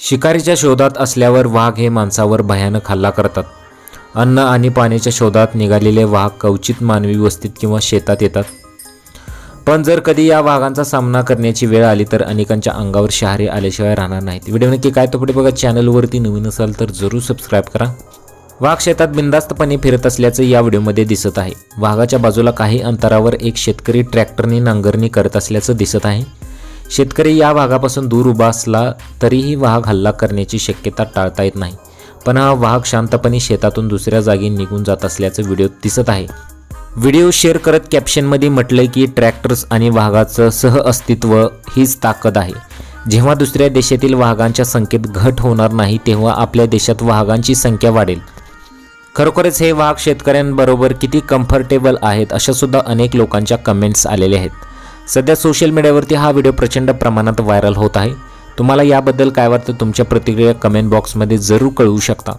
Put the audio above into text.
शिकारीच्या शोधात असल्यावर वाघ हे माणसावर भयानक हल्ला करतात. अन्न आणि पाण्याच्या शोधात निघालेले वाघ कवचित मानवी वस्तीत किंवा शेतात येतात. पण जर कधी या वाघांचा सामना करण्याची वेळ आली तर अनेकांच्या अंगावर शहारे आल्याशिवाय राहणार नाहीत. व्हिडिओ नक्की काय तो पुढे बघा. चॅनलवरती नवीन असाल तर जरूर सबस्क्राईब करा. वाघ शेतात बिंदास्तपणे फिरत असल्याचं या व्हिडिओमध्ये दिसत आहे. वाघाच्या बाजूला काही अंतरावर एक शेतकरी ट्रॅक्टरने नांगरणी करत असल्याचं दिसत आहे. शेतकरी या वाघापासून दूर उभा असला तरीही वाघ हल्ला करण्याची शक्यता टाळता येत नाही. पण हा वाघ शांतपणे शेतातून दुसऱ्या जागी निघून जात असल्याचं व्हिडिओ दिसत आहे. व्हिडिओ शेअर करत कॅप्शनमध्ये म्हटलंय की ट्रॅक्टर्स आणि वाघाचं सह अस्तित्व हीच ताकद आहे. जेव्हा दुसऱ्या देशातील वाघांच्या संख्येत घट होणार नाही तेव्हा आपल्या देशात वाघांची संख्या वाढेल. खरोखरच हे वाघ शेतकऱ्यांबरोबर किती कम्फर्टेबल आहेत अशा सुद्धा अनेक लोकांच्या कमेंट्स आलेल्या आहेत. सध्या सोशल मीडियावरती हा व्हिडिओ प्रचंड प्रमाणात व्हायरल होत आहे. तुम्हाला याबद्दल काय वाटतं? तुमच्या प्रतिक्रिया कमेंट बॉक्समध्ये जरूर कळवू शकता.